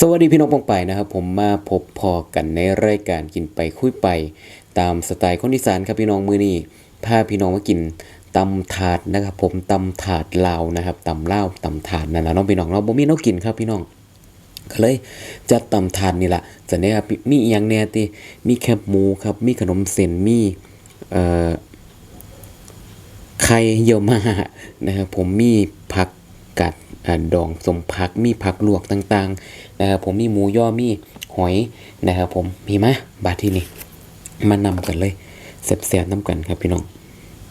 สวัสดีพี่น้องปองไปนะครับ ผมมาพบพอกันในรายการกินไปคุยไป ตามสไตล์คนอีสานครับพี่น้องมือนี้พาพี่น้องมากินตำถาดนะครับ ผมตำถาดลาวนะครับตำลาวตำถาดนั่นแหละน้องพี่น้องเราบ่มีน้องกินครับพี่น้องก็เลยจัดตำถาดนี่แหละจะเนี่ยครับมีอย่างแน่ติมีแคบหมูครับ มีขนมเส้นมีเอ่อไข่เยี่ยวมานะครับผมมีผักกัด ดองสมผักมีผักลวกต่างๆนะครับผมมีหมูย่อมีหอยนะครับผมมีมะบาดที่นี่มานำกันเลยแซ่บๆน้ำกันครับพี่น้อง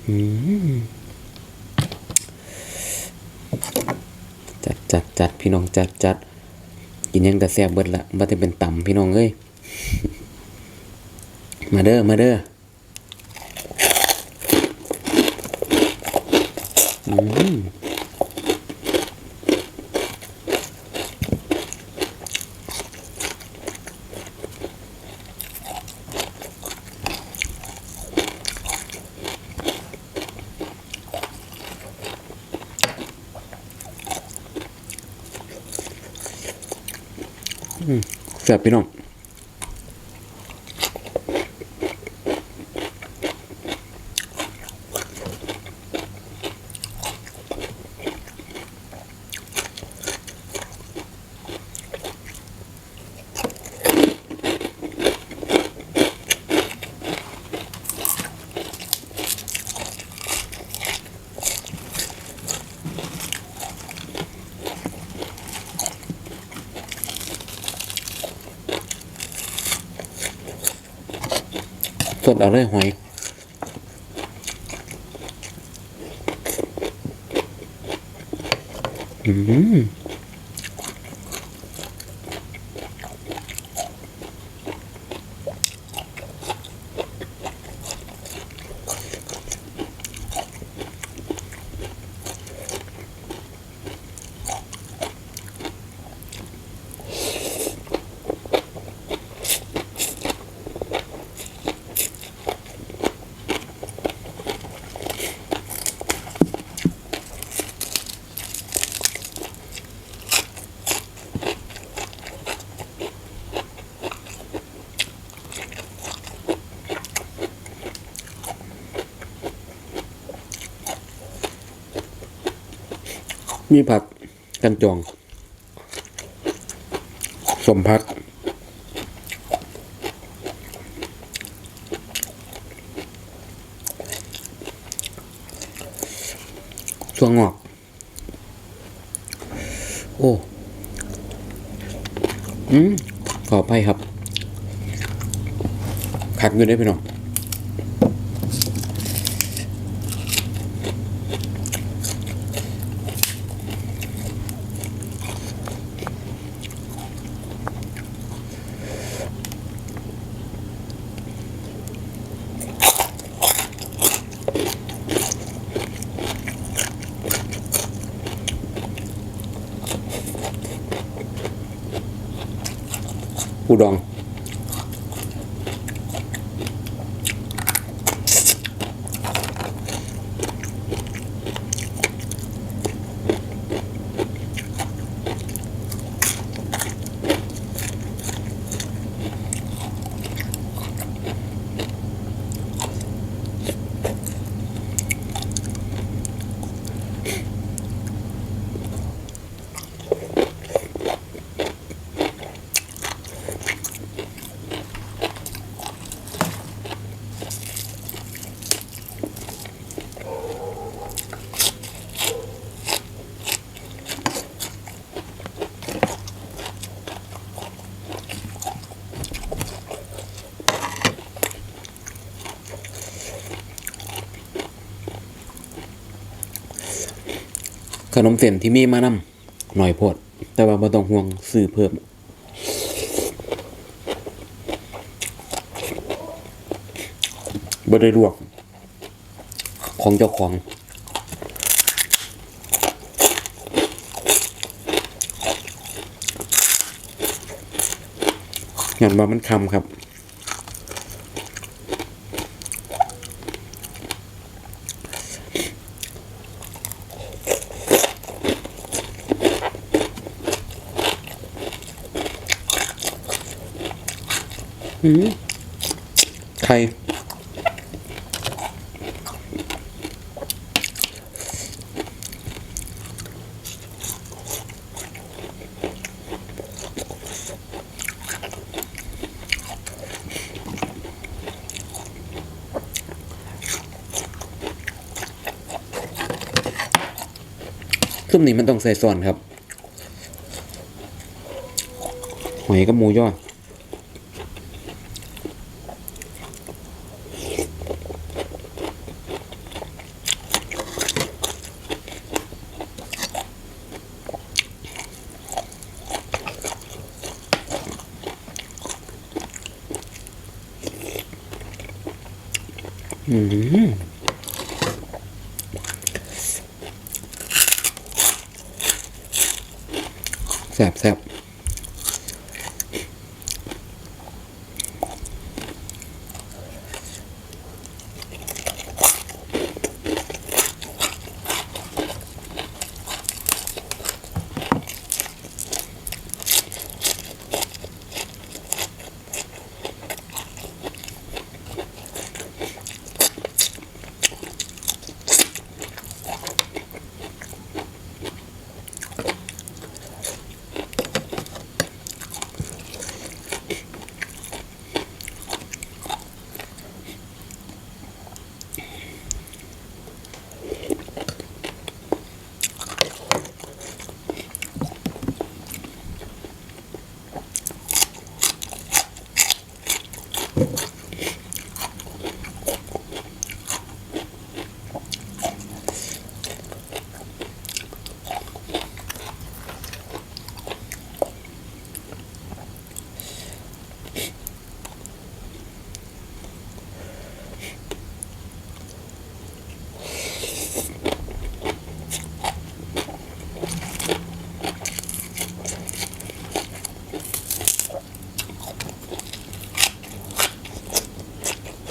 อจัดจัดจัดพี่น้องจัดจัดกินยังแต่แซ่บเบิดละบ่ได้เป็นต่ำพี่น้องเอ้ยมาเด้อมาเด้ออืม แซ่บพี่น้อง ดเอาเลยหอยอืม มีผักกันจองสมพัก ส่วงอก โอ้ อืมขอไปครับขัดอยู่ได้พี่น้อง ปู ขนมเส้นที่มีมานำหน่อยโพด แต่ว่าบ่ต้องห่วงซื้อเพิ่ม บ่ได้ลวก ของเจ้าของงานว่ามันคำครับ ไข่ซุปนี้มันต้องใส่ส่วนครับ หอยกับหมูย่อ แซ่บแซ่บ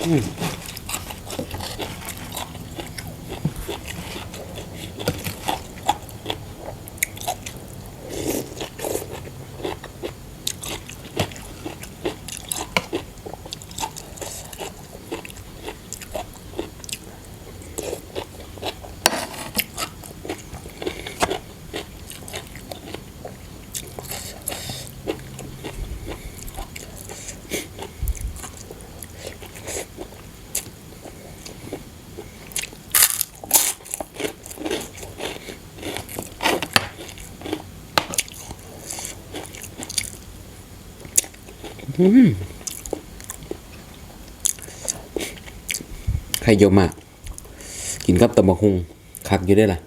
嗯。 ไข่เยอะมาก กินกับตะมะฮุงคักอยู่ได้ล่ะ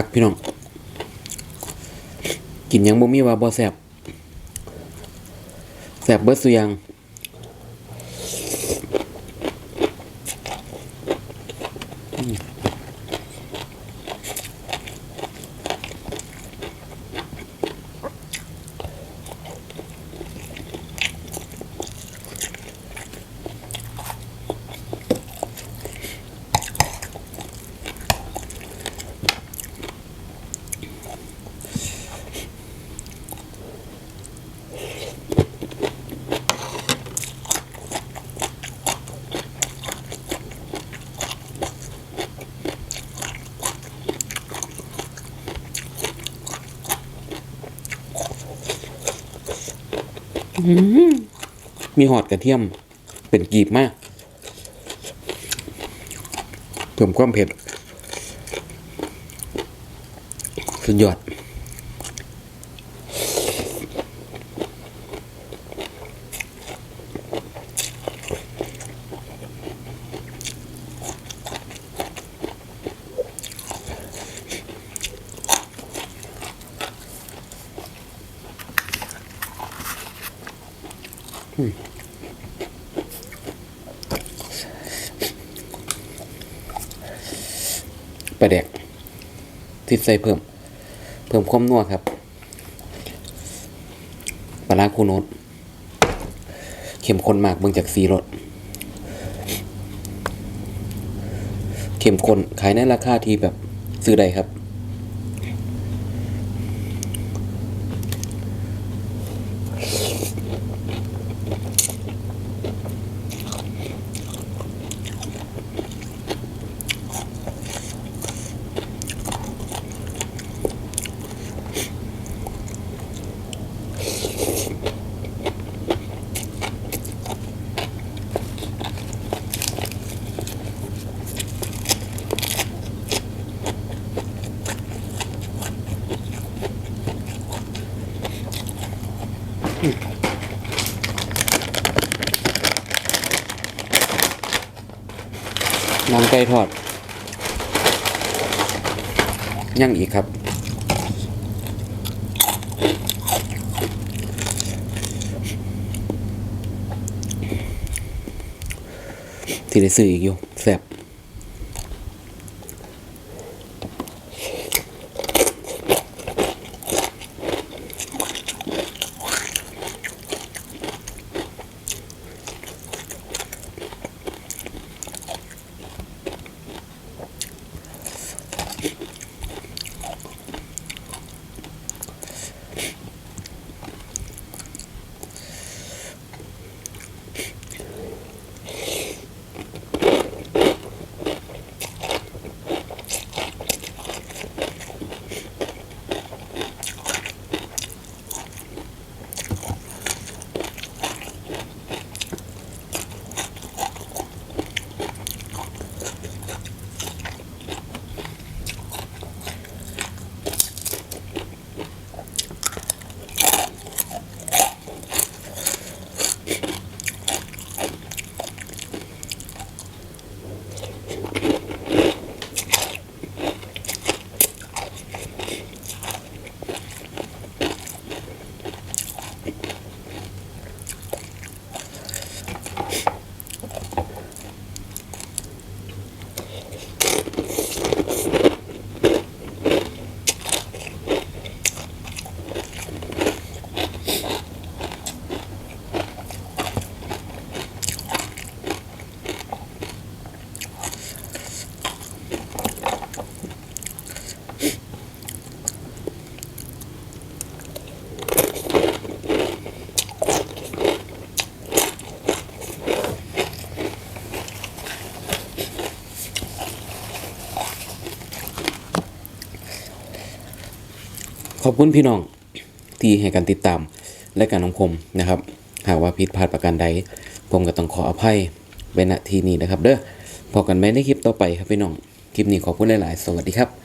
คักพี่น้อง กินยังบ่มีว่าบ่แซ่บแซ่บเบิดสุยัง มีหอดกระเทียม เป็นกีบมากเพิ่มความเผ็ดสุดยอด ปลาแดกทิศใส่เพิ่ม เพิ่มความนัวครับปลาล่าคูโนดเข้มข้นมากเบิ่งจากสีรสเข้มข้นขายในราคาที่แบบซื้อได้ครับ น้ำไก่ทอดย่างอีกครับ ที่ได้ซื้ออีกอยู่แซ่บ อบคุณพี่น้องที่ให้การติดตามและการของผมนะครับ หากว่าผิดพลาดประการใด ผมก็ต้องขออภัยไว้ณที่นี้นะครับ เด้อพบกันไหมในคลิปต่อไปครับพี่น้อง คลิปนี้ขอบคุณหลาย ๆ สวัสดีครับ